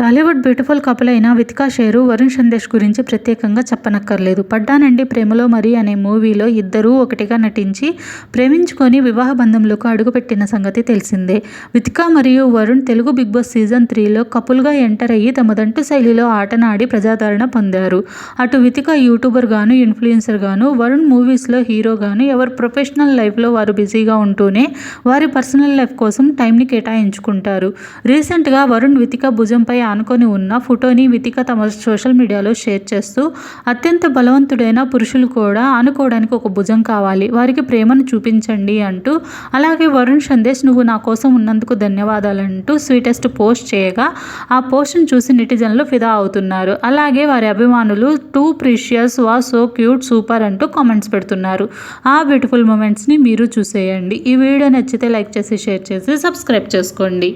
Tollywood beautiful couple అయిన Vithika share Varun Sandesh గురించి ప్రత్యేకంగా చెప్పనక్కర్లేదు. పడ్డానండి ప్రేమలో మరి అనే మూవీలో ఇద్దరూ ఒకటిగా నటించి ప్రేమించుకొని వివాహ బంధంలోకి అడుగుపెట్టిన సంగతి తెలిసిందే. వితికా మరియు Varun Telugu big boss season త్రీలో కపుల్గా ఎంటర్ అయ్యి తమదంటు శైలిలో ఆటనాడి ప్రజాదరణ పొందారు. అటు వితిక యూట్యూబర్ గాను ఇన్ఫ్లుయెన్సర్ గాను వరుణ్ మూవీస్లో హీరోగాను ఎవరు ప్రొఫెషనల్ లైఫ్లో వారు బిజీగా ఉంటూనే వారి పర్సనల్ లైఫ్ కోసం టైంని కేటాయించుకుంటారు. రీసెంట్గా వరుణ్ వితిక భుజంపై అనుకొని ఉన్న ఫోటోని వితిక తమ సోషల్ మీడియాలో షేర్ చేస్తూ అత్యంత బలవంతుడైన పురుషులు కూడా ఆనుకోవడానికి ఒక భుజం కావాలి. వారికి ప్రేమను చూపించండి అంటూ అలాగే వరుణ్ సందేశ్ నువ్వు నా కోసం ఉన్నందుకు ధన్యవాదాలంటూ స్వీటెస్ట్ పోస్ట్ చేయగా ఆ పోస్ట్ను చూసి నెటిజన్లు ఫిదా అవుతున్నారు. అలాగే వారి అభిమానులు too precious wow so cute super అంటూ కామెంట్స్ పెడుతున్నారు. ఆ బ్యూటిఫుల్ మూమెంట్స్ని మీరు చూసేయండి. ఈ వీడియో నచ్చితే లైక్ చేసి షేర్ చేసి సబ్స్క్రైబ్ చేసుకోండి.